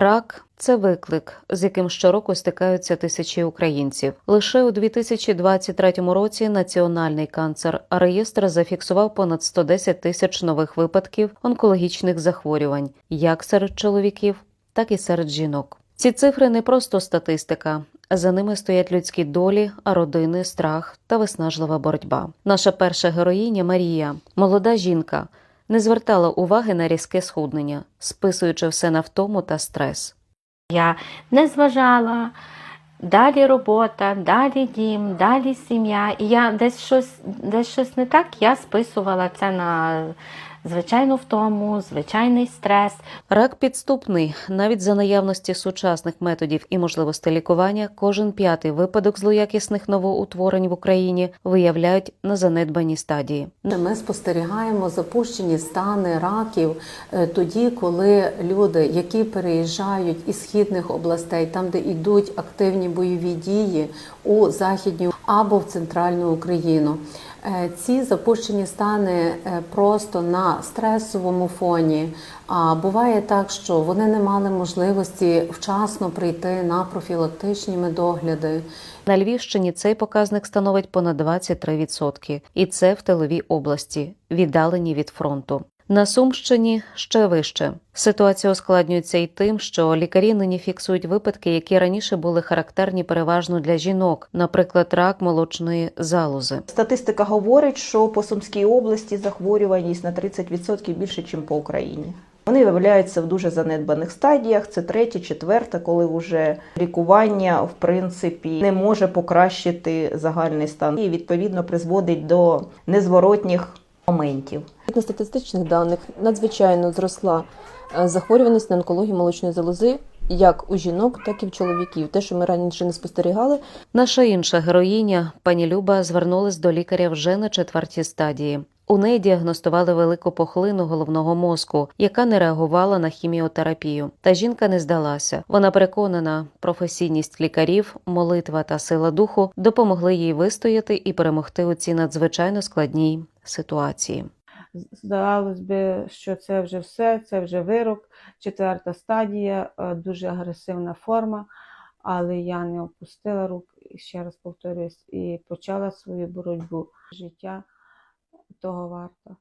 Рак це виклик, з яким щороку стикаються тисячі українців. Лише у 2023 році Національний канцер реєстр зафіксував понад 110 тисяч нових випадків онкологічних захворювань, як серед чоловіків, так і серед жінок. Ці цифри не просто статистика. За ними стоять людські долі, родини, страх та виснажлива боротьба. Наша перша героїня Марія, молода жінка, не звертала уваги на різке схуднення, списуючи все на втому та стрес. Я не зважала. Далі робота, далі дім, далі сім'я. І я десь щось, десь щось не так, я списувала це на звичайну втому, звичайний стрес. Рак підступний. Навіть за наявності сучасних методів і можливостей лікування, кожен п'ятий випадок злоякісних новоутворень в Україні виявляють на занедбаній стадії. Ми спостерігаємо запущені стани раків е, тоді, коли люди, які переїжджають із східних областей, там де йдуть активні бойові дії у західню або в центральну Україну. Е, Ці запущені стани е, просто на стресовому фоні. А буває так, що вони не мали можливості вчасно прийти на профілактичні медогляди. На Львівщині цей показник становить понад 23%. І це в тиловій області, віддалені від фронту. На Сумщині ще вище. Ситуація ускладнюється і тим, що лікарі нині фіксують випадки, які раніше були характерні переважно для жінок, наприклад, рак молочної залози. Статистика говорить, що по Сумській області захворюваність на 30% більше, ніж по Україні. Вони виявляються в дуже занедбаних стадіях. Це третя, четверта, коли вже лікування в принципі не може покращити загальний стан і відповідно призводить до незворотніх моментів. Згідно статистичних даних, надзвичайно зросла е, захворюваність на онкологію молочної залози як у жінок, так і в чоловіків. Те, що ми раніше не спостерігали, Наша інша героїня, пані Люба, звернулась до лікаря вже на четвертій стадії. У неї діагностували велику пухлину головного мозку, яка не реагувала на хіміотерапію. Та жінка не здалася. Вона переконана, професійність лікарів, молитва та сила духу допомогли їй вистояти і перемогти у цій надзвичайно складній ситуації. Здавалось би, що це вже все, це вже вирок, четверта стадія, е, дуже агресивна форма, але я не опустила рук, ще раз повторюсь, і почала свою боротьбу. Життя того варто.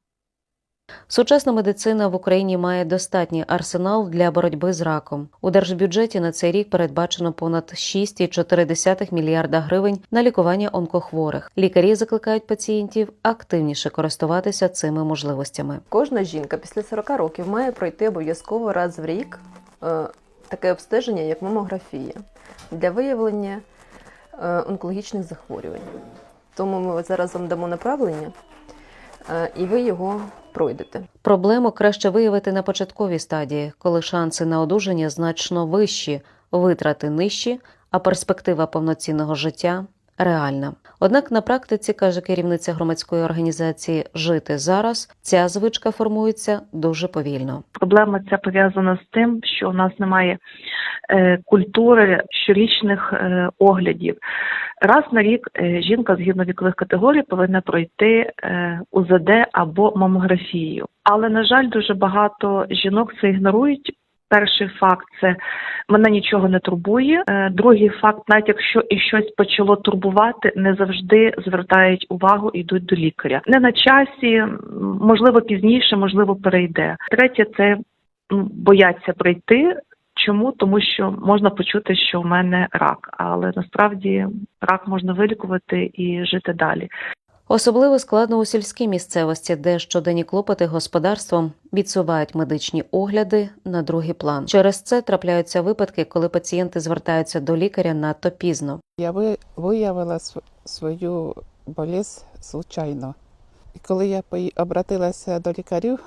Сучасна медицина в Україні має достатній арсенал для боротьби з раком. У держбюджеті на цей рік передбачено понад 6,4 мільярда гривень на лікування онкохворих. Лікарі закликають пацієнтів активніше користуватися цими можливостями. кожна жінка після 40 років має пройти обов'язково раз в рік е, таке обстеження, як мамографія, для виявлення е, онкологічних захворювань. Тому ми зараз вам дамо направлення, е, і ви його пройдете. Проблему краще виявити на початковій стадії, коли шанси на одужання значно вищі, витрати нижчі, а перспектива повноцінного життя реальна. Однак на практиці, каже керівниця громадської організації Жити зараз, ця звичка формується дуже повільно. Проблема ця пов'язана з тим, що у нас немає е, культури щорічних е, оглядів. Раз на рік е, жінка згідно вікових категорій повинна пройти е, УЗД або мамографію. Але на жаль, дуже багато жінок це ігнорують. Перший факт це мене нічого не турбує. Е, Другий факт, навіть якщо і щось почало турбувати, не завжди звертають увагу і йдуть до лікаря. Не на часі, можливо, пізніше, можливо, перейде. Третє це бояться прийти. Чому? Тому що можна почути, що в мене рак, але насправді рак можна вилікувати і жити далі. Особливо складно у сільській місцевості, де щоденні клопоти господарством відсувають медичні огляди на другий план. Через це трапляються випадки, коли пацієнти звертаються до лікаря надто пізно. Я ви- виявила свою болість случайно. І коли я обратилася до лікарів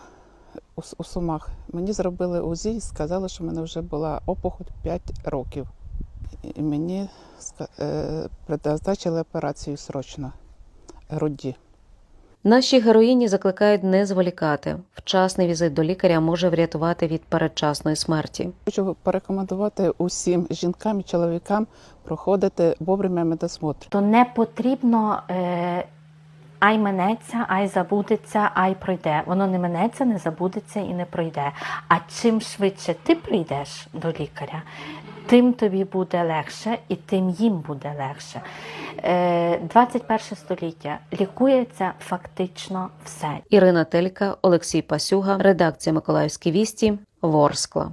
у, у Сумах, мені зробили УЗІ і сказали, що в мене вже була опухоль 5 років. І мені е, призначили операцію срочно груді. Наші героїні закликають не зволікати. Вчасний візит до лікаря може врятувати від передчасної смерті. Хочу порекомендувати усім жінкам і чоловікам проходити вовремя медосмотр. То не потрібно е, ай минеться, ай забудеться, ай пройде. Воно не минеться, не забудеться і не пройде. А чим швидше ти прийдеш до лікаря, тим тобі буде легше і тим їм буде легше. Е, 21 століття лікується фактично все. Ірина Телька, Олексій Пасюга, редакція Миколаївські вісті, Ворскла.